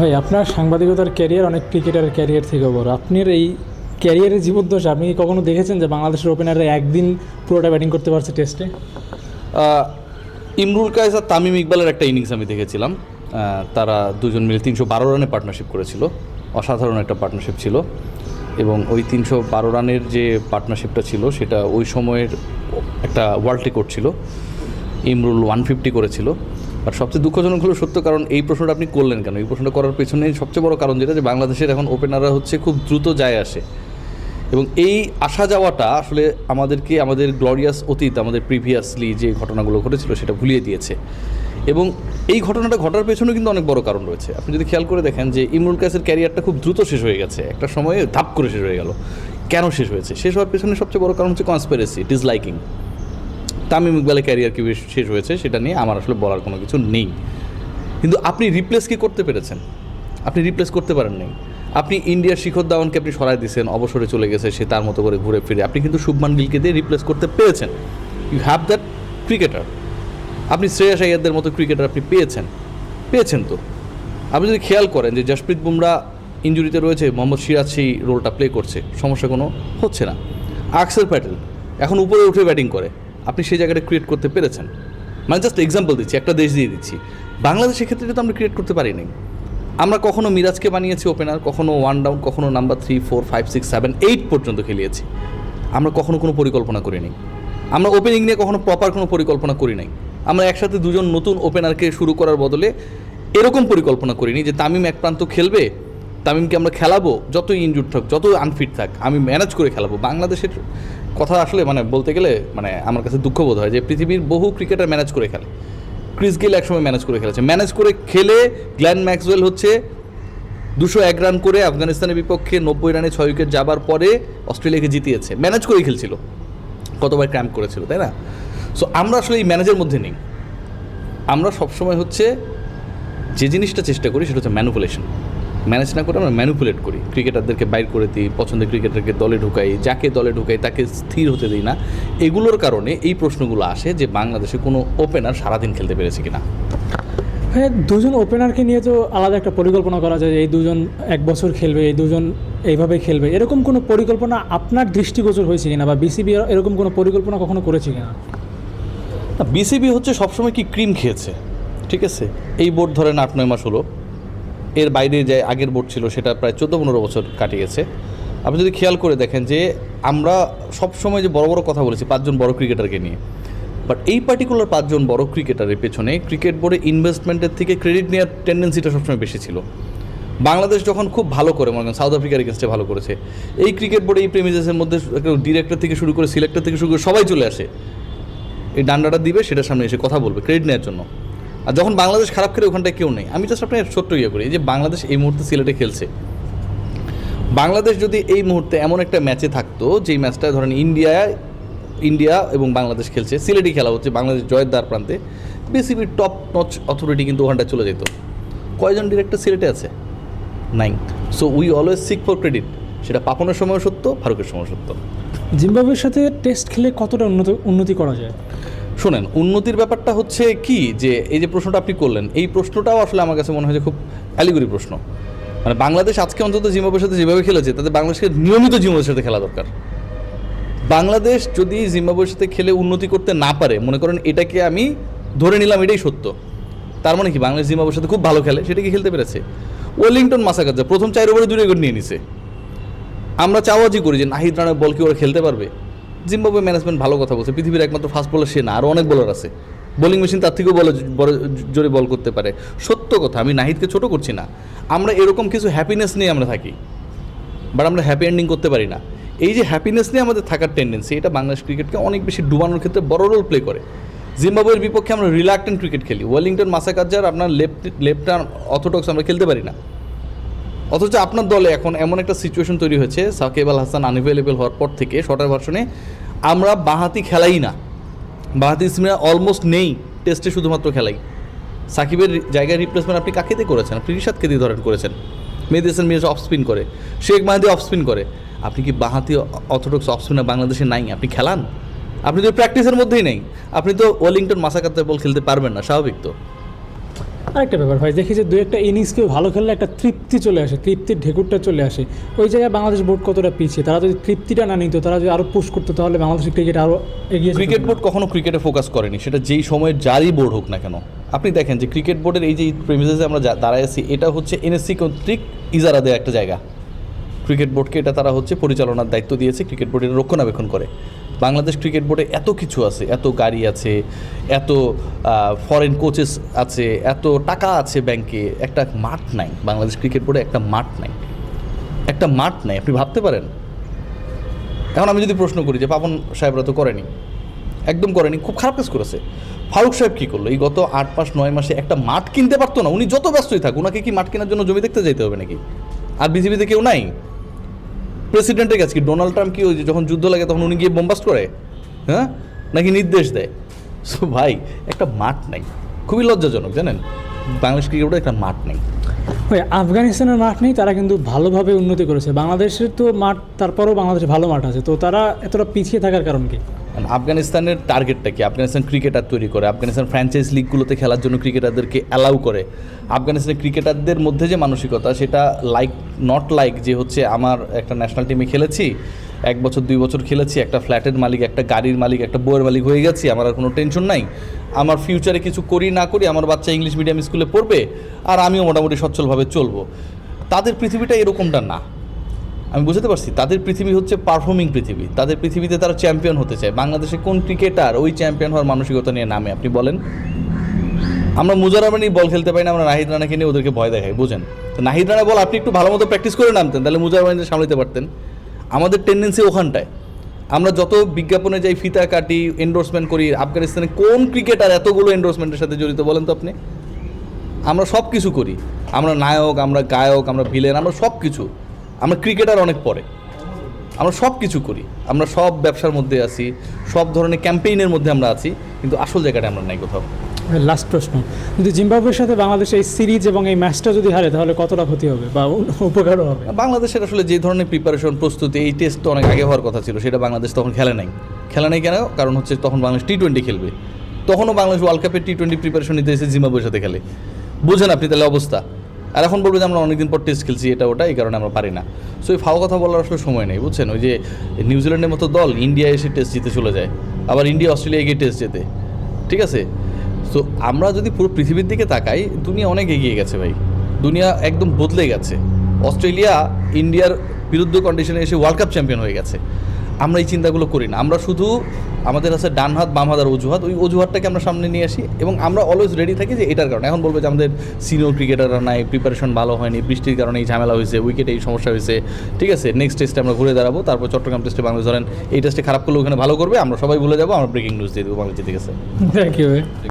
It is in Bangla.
ভাই, আপনার সাংবাদিকতার ক্যারিয়ার অনেক ক্রিকেটারের ক্যারিয়ার থেকে বড়। আপনার এই ক্যারিয়ারের জীবদ্দশা, আপনি কি কখনো দেখেছেন যে বাংলাদেশের ওপেনাররা একদিন পুরোটা ব্যাটিং করতে পারছে টেস্টে ইমরুল কায়েস আর তামিম ইকবালের একটা ইনিংস আমি দেখেছিলাম। তারা দুজন মিলে তিনশো বারো রানে পার্টনারশিপ করেছিল। অসাধারণ একটা পার্টনারশিপ ছিল। এবং ওই তিনশো বারো রানের যে পার্টনারশিপটা ছিল, সেটা ওই সময়ের একটা ওয়ার্ল্ড রেকর্ড ছিল। ইমরুল ওয়ান ফিফটি করেছিল। আর সবচেয়ে দুঃখজনক হলো সত্য, কারণ এই প্রশ্নটা আপনি করলেন কেন? এই প্রশ্নটা করার পেছনে সবচেয়ে বড় কারণ যেটা যে বাংলাদেশের এখন ওপেনাররা হচ্ছে খুব দ্রুত যায় আসে। এবং এই আসা যাওয়াটা আসলে আমাদেরকে, আমাদের গ্লোরিয়াস অতীত, আমাদের প্রিভিয়াসলি যে ঘটনাগুলো ঘটেছিল সেটা ভুলিয়ে দিয়েছে। এবং এই ঘটনাটা ঘটার পেছনেও কিন্তু অনেক বড় কারণ রয়েছে। আপনি যদি খেয়াল করে দেখেন যে ইমরুল কাসের ক্যারিয়ারটা খুব দ্রুত শেষ হয়ে গেছে। একটা সময়ে ধাপ করে শেষ হয়ে গেল। কেন শেষ হয়েছে? শেষ হওয়ার পেছনে সবচেয়ে বড় কারণ হচ্ছে কনসপেরেসি ডিসলাইকিং তামিম ইকবালের ক্যারিয়ার কী শেষ হয়েছে সেটা নিয়ে আমার আসলে বলার কোনো কিছু নেই। কিন্তু আপনি রিপ্লেস কি করতে পেরেছেন? আপনি রিপ্লেস করতে পারেন নাই আপনি ইন্ডিয়ার শিখর ধাওয়ানকে আপনি সরাই দিয়েছেন অবসরে চলে গেছে, সে তার মতো করে ঘুরে ফিরে। আপনি কিন্তু শুভমান গিলকে দিয়ে রিপ্লেস করতে পেরেছেন। ইউ হ্যাভ দ্যাট ক্রিকেটার আপনি শ্রেয়াস আয়ারদের মতো ক্রিকেটার আপনি পেয়েছেন। পেয়েছেন তো। আপনি যদি খেয়াল করেন যে জসপ্রীত বুমরা ইঞ্জুরিতে রয়েছে, মোহাম্মদ সিরাজ সেই রোলটা প্লে করছে, সমস্যা কোনো হচ্ছে না। আকসর প্যাটেল এখন উপরে উঠে ব্যাটিং করে। আপনি সেই জায়গাটা ক্রিয়েট করতে পেরেছেন। মানে জাস্ট এক্সাম্পল দিচ্ছি, একটা দেশ দিয়ে দিচ্ছি। বাংলাদেশের ক্ষেত্রে কিন্তু আমরা ক্রিয়েট করতে পারিনি। আমরা কখনো মিরাজকে বানিয়েছি ওপেনার কখনো ওয়ান ডাউন কখনো number three four five six seven eight পর্যন্ত খেলিয়েছি। আমরা কখনো কোনো পরিকল্পনা করিনি। আমরা ওপেনিং নিয়ে কখনো প্রপার কোনো পরিকল্পনা করি নাই। আমরা একসাথে দুজন নতুন ওপেনারকে শুরু করার বদলে এরকম পরিকল্পনা করিনি যে তামিম এক প্রান্ত খেলবে, তামিমকে আমরা খেলাবো, যতই ইনজুর থাক যত আনফিট থাক, আমি ম্যানেজ করে খেলাবো। বাংলাদেশের কথা আসলে মানে বলতে গেলে মানে আমার কাছে দুঃখবোধ হয় যে পৃথিবীর বহু ক্রিকেটার ম্যানেজ করে খেলে। ক্রিস গেল একসময় ম্যানেজ করে খেলেছে। ম্যানেজ করে খেলে গ্ল্যান ম্যাক্সওয়েল হচ্ছে দুশো এক রান করে আফগানিস্তানের বিপক্ষে নব্বই রানে ছয় উইকেট যাবার পরে অস্ট্রেলিয়াকে জিতিয়েছে। ম্যানেজ করেই খেলছিল। কতবার ক্র্যাম্প করেছিল, তাই না? সো আমরা আসলে এই ম্যানেজের মধ্যে নেই। আমরা সবসময় হচ্ছে যে জিনিসটা চেষ্টা করি সেটা হচ্ছে ম্যানুপুলেশন। ম্যানেজ না করে আমরা ম্যানুপুলেট করি। ক্রিকেটারদেরকে বাইর করে দিই পছন্দের ক্রিকেটারকে দলে ঢুকাই যাকে দলে ঢুকাই তাকে স্থির হতে দিই না। এগুলোর কারণে এই প্রশ্নগুলো আসে যে বাংলাদেশে কোনো ওপেনার সারাদিন খেলতে পেরেছে কিনা। হ্যাঁ দুজন ওপেনারকে নিয়ে তো আলাদা একটা পরিকল্পনা করা যায় এই দুজন এক বছর খেলবে এই দুজন এইভাবে খেলবে। এরকম কোনো পরিকল্পনা আপনার দৃষ্টিগোচর হয়েছে কিনা বা বিসিবি এরকম কোনো পরিকল্পনা কখনো করেছে কিনা? বিসিবি হচ্ছে সবসময় কি ক্রিম খেয়েছে ঠিক আছে? এই বোর্ড ধরেন আট নয় মাস হলো। এর বাইরে যে আগের বোর্ড ছিল, সেটা প্রায় চোদ্দ পনেরো বছর কাটিয়েছে। আপনি যদি খেয়াল করে দেখেন যে আমরা সবসময় যে বড় বড় কথা বলেছি, পাঁচজন বড় ক্রিকেটারকে নিয়ে। বাট এই পার্টিকুলার পাঁচজন বড় ক্রিকেটারের পেছনে ক্রিকেট বোর্ডে ইনভেস্টমেন্টের থেকে ক্রেডিট নেওয়ার টেন্ডেন্সিটা সবসময় বেশি ছিল। বাংলাদেশ যখন খুব ভালো করে, মনে করেন সাউথ আফ্রিকার এগেনস্টে ভালো করেছে, এই ক্রিকেট বোর্ডে, এই প্রেমিজেসের মধ্যে ডিরেক্টর থেকে শুরু করে সিলেক্টর থেকে শুরু করে সবাই চলে আসে। এই ডান্ডাটা দিবে, সেটার সামনে এসে কথা বলবে ক্রেডিট নেওয়ার জন্য। আর যখন বাংলাদেশ খারাপ খেলে ওখানটায় কেউ নেই। আমি জাস্ট আপনার ছোট্ট ইয়ে করি যে বাংলাদেশ এই মুহূর্তে সিলেটে খেলছে। বাংলাদেশ যদি এই মুহূর্তে এমন একটা ম্যাচে থাকতো, যেই ম্যাচটা ধরেন ইন্ডিয়া ইন্ডিয়া এবং বাংলাদেশ খেলছে, সিলেটই খেলা হচ্ছে বাংলাদেশ জয়ের দ্বার প্রান্তে, বিসিবির টপ নচ অথরিটি কিন্তু ওখানটায় চলে যেত। কয়জন ডিরেক্টর সিলেটে আছে? নাই so we always seek for credit সেটা পাপনের সময় সত্য, ফারুকের সময় সত্য। জিম্বাবুয়ের সাথে টেস্ট খেলে কতটা উন্নত উন্নতি করা যায়? শোনেন, উন্নতির ব্যাপারটা হচ্ছে কি যে, এই যে প্রশ্নটা আপনি করলেন, এই প্রশ্নটাও আসলে আমার কাছে মনে হয় যে খুব অ্যালিগুরি প্রশ্ন। মানে বাংলাদেশ আজকে অন্তত জিম্বাবুয়ের সাথে যেভাবে খেলেছে, তাতে বাংলাদেশকে নিয়মিত জিম্বাবুয়ের সাথে খেলা দরকার। বাংলাদেশ যদি জিম্বাবুয়ের সাথে খেলে উন্নতি করতে না পারে, মনে করেন এটাকে আমি ধরে নিলাম এটাই সত্য। তার মানে কি, বাংলাদেশ জিম্বাবুয়ের সাথে খুব ভালো খেলে, সেটা কি খেলতে পেরেছে? ওয়েলিংটন মাসাকাজা প্রথম চার ওভারে দুই উইকেট নিয়ে নিছে। আমরা চাওয়াজি করি যে নাহিদ রানের বল কি ওরা খেলতে পারবে। জিম্বাবুয়ে ম্যানেজমেন্ট ভালো কথা বলছে। পৃথিবীর একমাত্র ফাস্ট বলার সে না আরও অনেক বলার আছে। বোলিং মেশিন তার থেকেও বলে বড় জোরে বল করতে পারে। সত্য কথা, আমি নাহিদকে ছোট করছি না। আমরা এরকম কিছু হ্যাপিনেস নিয়ে আমরা থাকি। বাট আমরা হ্যাপি এন্ডিং করতে পারি না। এই যে হ্যাপিনেস নিয়ে আমাদের থাকার টেন্ডেন্সি এটা বাংলাদেশ ক্রিকেটকে অনেক বেশি ডুবানোর ক্ষেত্রে বড় রোল প্লে করে। জিম্বাবুয়ের বিপক্ষে আমরা রিলাক্টেন্ট ক্রিকেট খেলি। ওয়েলিংটন মাসাকাজার আপনার লেফট লেফট আর্ম অথোডক্স আমরা খেলতে পারি না। অথচ আপনার দলে এখন এমন একটা সিচুয়েশন তৈরি হয়েছে, সাকিব আল হাসান আনএভেলেবল হওয়ার পর থেকে শর্টার ভার্সনে আমরা বাঁহাতি খেলাই না। বাঁহাতি স্পিনার অলমোস্ট নেই টেস্টে শুধুমাত্র খেলাই। সাকিবের জায়গায় রিপ্লেসমেন্ট আপনি কাকে দিয়ে করেছেন? আপনি রিশাদকে দিয়ে ধরেন করেছেন। মেহেদি হাসান অফ স্পিন করে। শেখ মাহাদি অফ স্পিন করে। আপনি কি বাঁহাতি অর্থোডক্স অফ স্পিনার বাংলাদেশে নাই? আপনি খেলান? আপনি তো প্র্যাকটিসের মধ্যেই নেই। আপনি তো ওয়েলিংটন মাসাকাতে বল খেলতে পারবেন না, স্বাভাবিক তো। আরেকটা ব্যাপার ভাই, দেখি যে দু একটা ইনিংস কেউ ভালো খেললে একটা তৃপ্তি চলে আসে, তৃপ্তির ঢেকুরটা চলে আসে। ওই জায়গায় বাংলাদেশ বোর্ড কতটা পিছিয়ে? তারা যদি তৃপ্তিটা না নিত, তারা যদি আরও পুশ করতো, তাহলে বাংলাদেশের ক্রিকেট আরও এগিয়ে ক্রিকেট বোর্ড কখনো ক্রিকেটে ফোকাস করেনি, সেটা যেই সময়ের যারই বোর্ড হোক না কেন। আপনি দেখেন যে ক্রিকেট বোর্ডের এই যে প্রেমিসে আমরা দাঁড়ায় আছি, এটা হচ্ছে এনএসসি কর্তৃক ইজারা দেওয়া একটা জায়গা। ক্রিকেট বোর্ডকে এটা তারা হচ্ছে পরিচালনার দায়িত্ব দিয়েছে ক্রিকেট বোর্ডের রক্ষণাবেক্ষণ করে। বাংলাদেশ ক্রিকেট বোর্ডে এত কিছু আছে, এত গাড়ি আছে, এত ফরেন কোচেস আছে, এত টাকা আছে ব্যাংকে একটা মাঠ নাই, বাংলাদেশ ক্রিকেট বোর্ডে একটা মাঠ নাই। একটা মাঠ নাই, আপনি ভাবতে পারেন? এখন আমি যদি প্রশ্ন করি যে পাপন সাহেবরা তো করেনি, একদম করেনি, খুব খারাপ কাজ করেছে। ফারুক সাহেব কী করল? এই গত আট মাস, নয় মাসে একটা মাঠ কিনতে পারতো না, উনি যত ব্যস্তই থাক ওনাকে কি মাঠ কেনার জন্য জমি দেখতে যেতে হবে নাকি? আর বিজেপিতে কেউ নাই? প্রেসিডেন্টের কাছে কি ডোনাল্ড ট্রাম্প কি ওই যখন যুদ্ধ লাগে তখন উনি গিয়ে বোমবাস্ট করে? হ্যাঁ? নাকি নির্দেশ দেয়? সো ভাই, একটা মাঠ নাই। খুবই লজ্জাজনক, জানেন? বাংলাদেশ ক্রিকেটে একটা মাঠ নেই। ওই আফগানিস্তানের মাঠ নেই, তারা কিন্তু ভালোভাবে উন্নতি করেছে। বাংলাদেশের তো মাঠ, তারপরও বাংলাদেশে ভালো মাঠ আছে। তো তারা এতটা পিছিয়ে থাকার কারণ কি? আফগানিস্তানের টার্গেটটা কি? আফগানিস্তান ক্রিকেটার তৈরি করে, আফগানিস্তান ফ্র্যাঞ্চাইজ লিগগুলোতে খেলার জন্য ক্রিকেটারদেরকে অ্যালাউ করে। আফগানিস্তানের ক্রিকেটারদের মধ্যে যে মানসিকতা, সেটা লাইক নট লাইক যে হচ্ছে আমার একটা ন্যাশনাল টিমে খেলেছি, এক বছর, দুই বছর খেলেছি, একটা ফ্ল্যাটের মালিক, একটা গাড়ির মালিক, একটা বইয়ের মালিক হয়ে গেছি, আমার আর কোনো টেনশন নাই। আমার ফিউচারে কিছু করি, না করি, আমার বাচ্চা ইংলিশ মিডিয়াম স্কুলে পড়বে, আর আমিও মোটামুটি সচ্ছলভাবে চলবো। তাদের পৃথিবীটা এরকমটা না। আমি বুঝতে পারছি, তাদের পৃথিবী হচ্ছে পারফর্মিং পৃথিবী। তাদের পৃথিবীতে তারা চ্যাম্পিয়ন হতে চায়। বাংলাদেশে কোন ক্রিকেটার ওই চ্যাম্পিয়ন হওয়ার মানসিকতা নিয়ে নামে, আপনি বলেন? আমরা মুজারাবানি বল খেলতে পারি না, আমরা নাহিদ রানাকে নিয়ে ওদেরকে ভয় দেখাই, বুঝেন? তো নাহিদ রানা বল, আপনি একটু ভালো মতো প্র্যাকটিস করে নামতেন, তাহলে মুজারাবানিতে সামলাতে পারতেন। আমাদের টেন্ডেন্সি ওখানটায়। আমরা যত বিজ্ঞাপনে যাই, ফিতা কাটি এন্ডোর্সমেন্ট করি, আফগানিস্তানে কোন ক্রিকেটার এতগুলো এন্ডোর্সমেন্টের সাথে জড়িত বলেন তো আপনি? আমরা সব কিছু করি। আমরা নায়ক, আমরা গায়ক, আমরা ভিলেন আমরা সব কিছু আমরা ক্রিকেটার অনেক পরে। আমরা সব কিছু করি। আমরা সব ব্যবসার মধ্যে আছি সব ধরনের ক্যাম্পেইনের মধ্যে আমরা আছি কিন্তু আসল জায়গাটা আমরা নাই কোথাও। লাস্ট প্রশ্ন যদি জিম্বাবুয়ের সাথে বাংলাদেশ এই সিরিজ এবং এই ম্যাচটা যদি হারে তাহলে কতটা ক্ষতি হবে বা উপকারও হবে? বাংলাদেশের আসলে যে ধরনের প্রিপারেশন প্রস্তুতি এই টেস্ট তো অনেক আগে হওয়ার কথা ছিল সেটা বাংলাদেশ তখন খেলে নাই। খেলে নাই কেন? কারণ হচ্ছে তখন বাংলাদেশ টি টোয়েন্টি খেলবে। তখনও বাংলাদেশ ওয়ার্ল্ড কাপের টি টোয়েন্টি প্রিপারেশন নিতে এসে জিম্বাবুয়ের সাথে খেলে। বুঝেন আপনি তাহলে অবস্থা। আর এখন বলব যে আমরা অনেকদিন পর টেস্ট খেলছি এটা ওটা, এই কারণে আমরা পারি না। সো এই ফাও কথা বলার আসলে সময় নেই, বুঝছেন? ওই যে নিউজিল্যান্ডের মতো দল ইন্ডিয়া এসে টেস্ট জিতে চলে যায়, আবার ইন্ডিয়া অস্ট্রেলিয়া গিয়ে টেস্ট যেতে ঠিক আছে? সো আমরা যদি পুরো পৃথিবীর দিকে তাকাই, দুনিয়া অনেক এগিয়ে গেছে ভাই। দুনিয়া একদম বদলে গেছে। অস্ট্রেলিয়া ইন্ডিয়ার বিরুদ্ধ কন্ডিশনে এসে ওয়ার্ল্ড কাপ চ্যাম্পিয়ন হয়ে গেছে। আমরা এই চিন্তাগুলো করি না। আমরা শুধু আমাদের আছে ডান হাত, বাম হাত আর অজুহাত। ওই অজুহাতটাকে আমরা সামনে নিয়ে আসি এবং আমরা অলওয়েজ রেডি থাকি যে এটার কারণে। এখন বলব যে আমাদের সিনিয়র ক্রিকেটাররা নাই প্রিপারেশন ভালো হয়নি, বৃষ্টির কারণে এই ঝামেলা হয়েছে উইকেটে এই সমস্যা হয়েছে। ঠিক আছে নেক্সট টেস্টে আমরা ঘুরে দাঁড়াবো, তারপর চট্টগ্রাম টেস্টে বাংলাদেশ ধরেন। এই টেস্টে খারাপ করলে ওখানে ভালো করবে, আমরা সবাই ভুলে যাব, আমরা ব্রেকিং নিউজ দিয়ে দেবো, বাংলাদেশ ঠিক আছে থ্যাংক ইউ